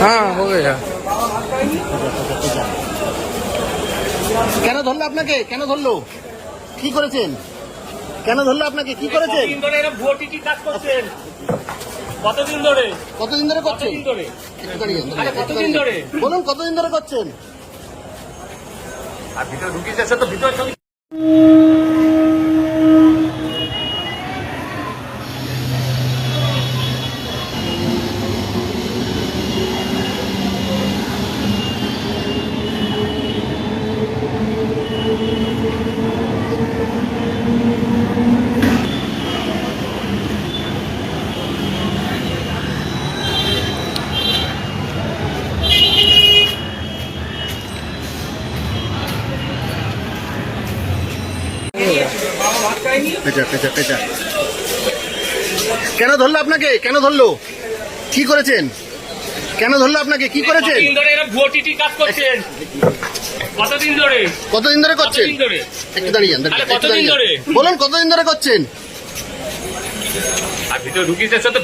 হ্যাঁ হবে কেন ধরলো আপনাকে? কেন ধরলো? কি করেছেন? কেন ধরলো আপনাকে? কি করেছেন? কতদিন ধরে কতদিন ধরে? করছেন? কতদিন ধরে? বলুন কতদিন ধরে করছেন? আর ভিতরে ঢুকিয়েছে তো ভিতরে পেঁচা পেঁচা পেঁচা। কেন ধরলো আপনাকে? কেন ধরলো? কি করেছেন? কেন ধরলো আপনাকে? কি করেছেন? কতদিন ধরে করছেন কতদিন ধরে? করছেন? একটু দাঁড়িয়ে যান, কতদিন ধরে? বলুন কতদিন ধরে করছেন? আর ভিতরে ঢুকিয়ে যাচ্ছে তো